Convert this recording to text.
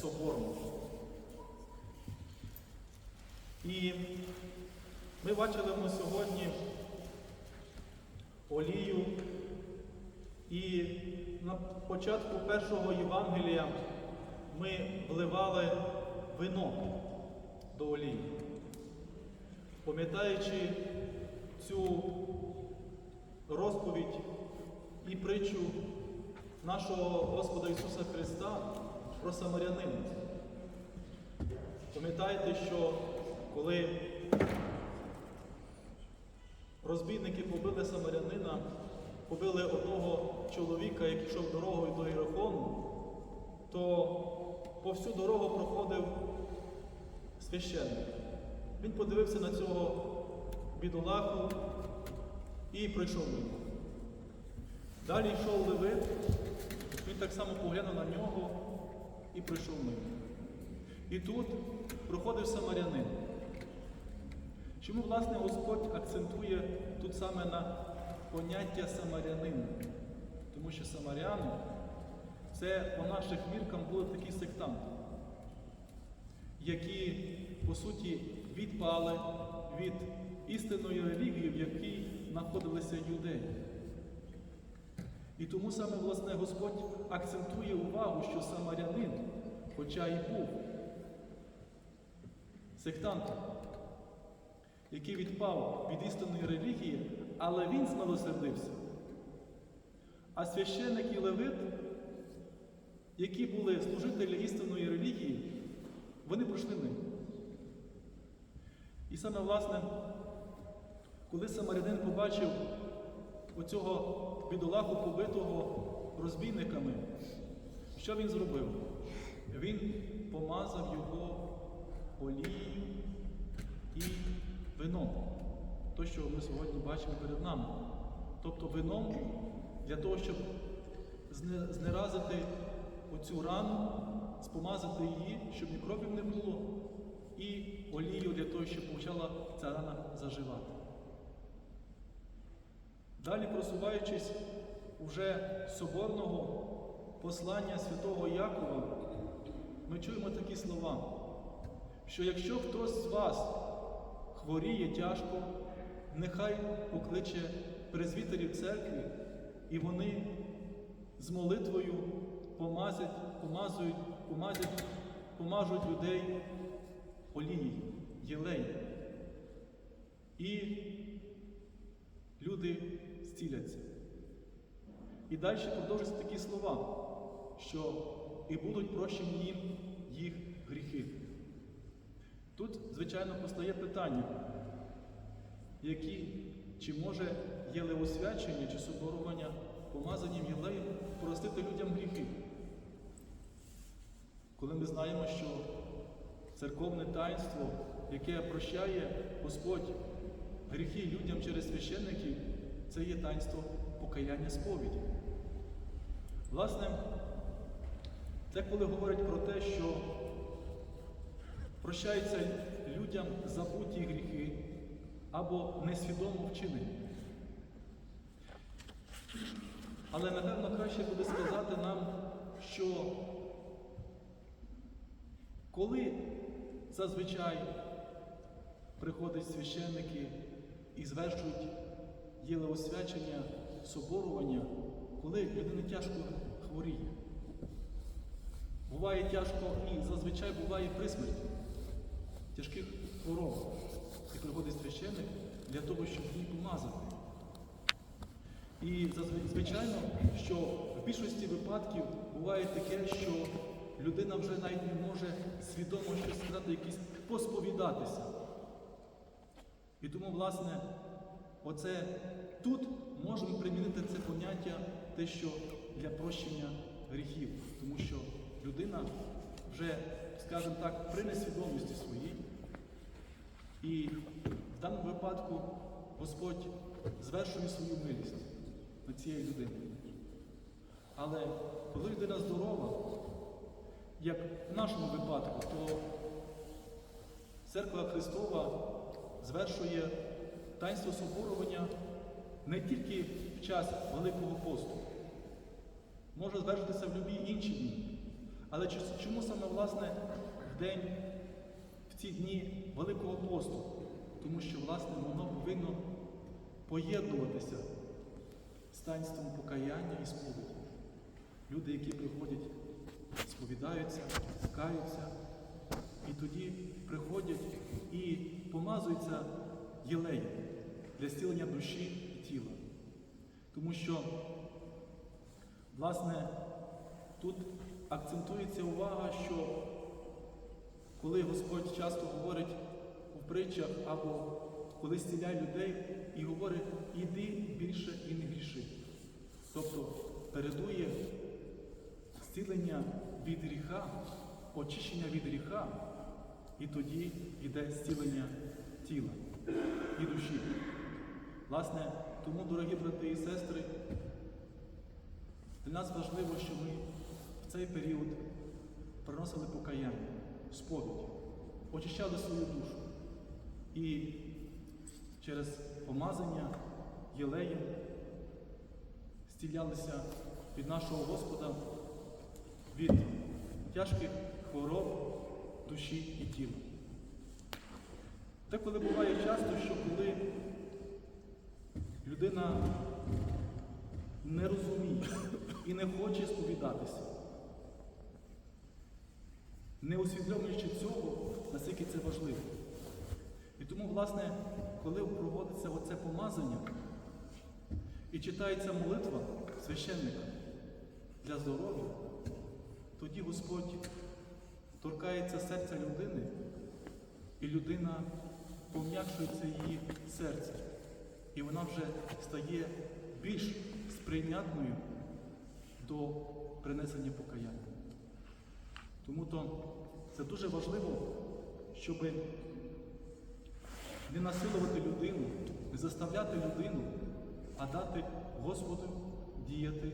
соборно. І ми бачили ми сьогодні олію, і на початку першого Євангелія ми вливали вино до олії. Пам'ятаючи цю розповідь і притчу нашого Господа Ісуса Христа про самарянина. Пам'ятаєте, що коли розбійники побили самарянина, побили одного чоловіка, який йшов дорогою до Іерихону, то по всю дорогу проходив священник. Він подивився на цього бідолаху і пройшов мимо. Далі йшов Левит, він так само поглянув на нього і пройшов мимо. І тут проходив самарянин. Чому, власне, Господь акцентує тут саме на поняття самарянина? Тому що самаряни це по наших міркам були такі сектанти, які, по суті, відпали від істинної релігії, в якій знаходилися юдеї. І тому саме, власне, Господь акцентує увагу, що самарянин, хоча і був сектантом, який відпав від істинної релігії, але він змилосердився. А священник і левит, які були служителі істинної релігії, вони пройшли ним. І саме, власне, коли самарянин побачив оцього бідолаху побитого розбійниками, що він зробив? Він помазав його олією і вином. То, що ми сьогодні бачимо перед нами. Тобто вином для того, щоб знеразити оцю рану, спомазати її, щоб мікробів не було, і олію для того, щоб почала ця рана заживати. Далі, просуваючись уже соборного послання святого Якова, ми чуємо такі слова, що якщо хтось з вас хворіє тяжко, нехай покличе презвітерів церкви, і вони з молитвою помазять, помазують, помазять, помажуть людей олією, єлеєм. І люди зціляться. І далі продовжуються такі слова, що і будуть прощені їм їх гріхи. Тут, звичайно, постає питання, які, чи може єлеосвячення чи соборування помазанням єлеєм простити людям гріхи? Коли ми знаємо, що церковне таїнство, яке прощає Господь гріхи людям через священників, це є таїнство покаяння сповіді. Власне, це коли говорять про те, що прощаються людям забуті гріхи або несвідомо вчинені. Але, напевно, краще буде сказати нам, що коли зазвичай приходять священники і звершують єлеосвячення, соборування, коли людина тяжко хворіє. Буває тяжко і зазвичай буває при смерті тяжких хвороб. І приходить священник для того, щоб її помазати. І звичайно, що в більшості випадків буває таке, що людина вже навіть не може свідомо щось сказати, якісь посповідатися. І тому, власне, оце тут можемо примінити це поняття, те, що для прощення гріхів, тому що людина вже, скажімо так, при несвідомості своїй. І в даному випадку Господь звершує свою милість над цією людиною. Але коли людина здорова, як в нашому випадку, то Церква Христова звершує таїнство соборування не тільки в час Великого посту, може звершитися в будь-які інші дні. Але чому саме власне в день, в ці дні Великого посту? Тому що власне воно повинно поєднуватися з таїнством покаяння і сповіді. Люди, які приходять, сповідаються, каються, і тоді приходять і помазуються єлеєм для зцілення душі і тіла. Тому що, власне, тут акцентується увага, що коли Господь часто говорить у притчах або коли зціляє людей і говорить, іди більше і не гріши. Тобто передує зцілення від гріха, очищення від гріха, і тоді йде зцілення тіла і душі. Власне, тому, дорогі брати і сестри, для нас важливо, що ми в цей період приносили покаяння, сповідь, очищали свою душу і через помазання єлеєм зцілялися від нашого Господа від тяжких хвороб душі і тіла. Деколи буває часто, що коли людина не розуміє і не хоче сповідатися, не усвідомлюючи цього, наскільки це важливо. І тому, власне, коли проводиться оце помазання і читається молитва священника для здоров'я, тоді Господь торкається серця людини, і людина пом'якшується її серце. І вона вже стає більш сприйнятною до принесення покаяння. Тому то це дуже важливо, щоб не насилувати людину, не заставляти людину, а дати Господу діяти